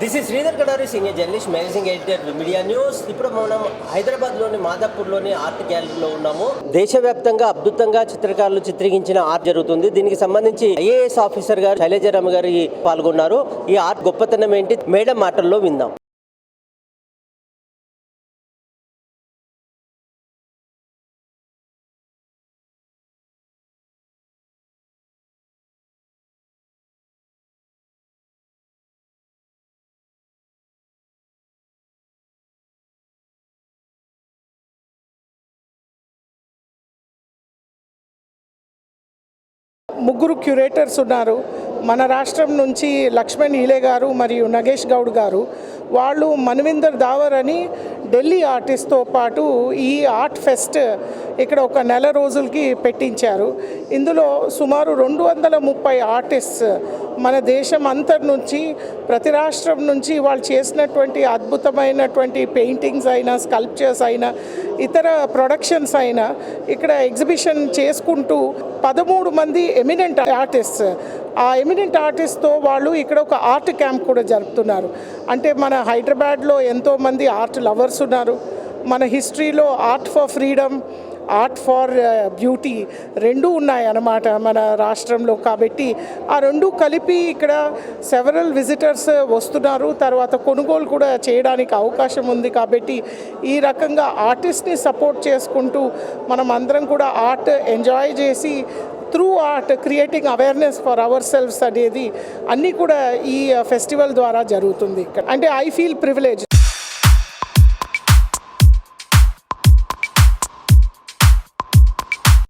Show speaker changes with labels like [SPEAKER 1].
[SPEAKER 1] This is Sridhar Kadari senior journalist managing editor media news ఇప్పుడు మనం హైదరాబాద్లోని మాదాపూర్లోని art గ్యాలరీలో ఉన్నాము. దేశవ్యాప్తంగా అద్భుతంగా చిత్రకారులు చిత్రీకరించిన ఆర్ట్ జరుగుతుంది. దీనికి సంబంధించి ఐఏఎస్ ఆఫీసర్ గారు శైలజారామ గారు పాల్గొన్నారు. ఈ ఆర్ట్ గొప్పతనం ఏంటి? మేడం మాటల్లో విందాం.
[SPEAKER 2] ముగ్గురు క్యూరేటర్స్ ఉన్నారు. మన రాష్ట్రం నుంచి లక్ష్మణ్ హీలే గారు మరియు నగేష్ గౌడ్ గారు. వాళ్ళు మన్విందర్ దావర్ అని ఢిల్లీ ఆర్టిస్ట్తో పాటు ఈ ఆర్ట్ ఫెస్ట్ ఇక్కడ ఒక నెల రోజులకి పెట్టించారు. ఇందులో సుమారు రెండు వందల ముప్పై ఆర్టిస్ట్స్ మన దేశం అంతటి నుంచి ప్రతి రాష్ట్రం నుంచి వాళ్ళు చేసినటువంటి అద్భుతమైనటువంటి పెయింటింగ్స్ అయినా స్కల్ప్చర్స్ అయినా ఇతర ప్రొడక్షన్స్ అయినా ఇక్కడ ఎగ్జిబిషన్ చేసుకుంటూ పదమూడు మంది ఎమినెంట్ ఆర్టిస్ట్ ఆ ఎమినెంట్ ఆర్టిస్ట్తో వాళ్ళు ఇక్కడ ఒక ఆర్ట్ క్యాంప్ కూడా జరుపుతున్నారు. అంటే మన హైదరాబాద్లో ఎంతోమంది ఆర్ట్ లవర్స్ ఉన్నారు. మన హిస్టరీలో art for freedom art for beauty రెండు ఉన్నాయి అన్నమాట మన రాష్ట్రంలో. కాబట్టి ఆ రెండు కలిపి ఇక్కడ సెవరల్ విజిటర్స్ వస్తున్నారు. తర్వాత కొనుగోలు కూడా చేయడానికి అవకాశం ఉంది. కాబట్టి ఈ రకంగా ఆర్టిస్ట్ని సపోర్ట్ చేసుకుంటూ మనం అందరం కూడా ఆర్ట్ ఎంజాయ్ చేసి through art creating awareness for our selfs అనేది అన్నీ కూడా ఈ ఫెస్టివల్ ద్వారా జరుగుతుంది. ఇక్కడ అంటే ఐ ఫీల్ ప్రివిలేజ్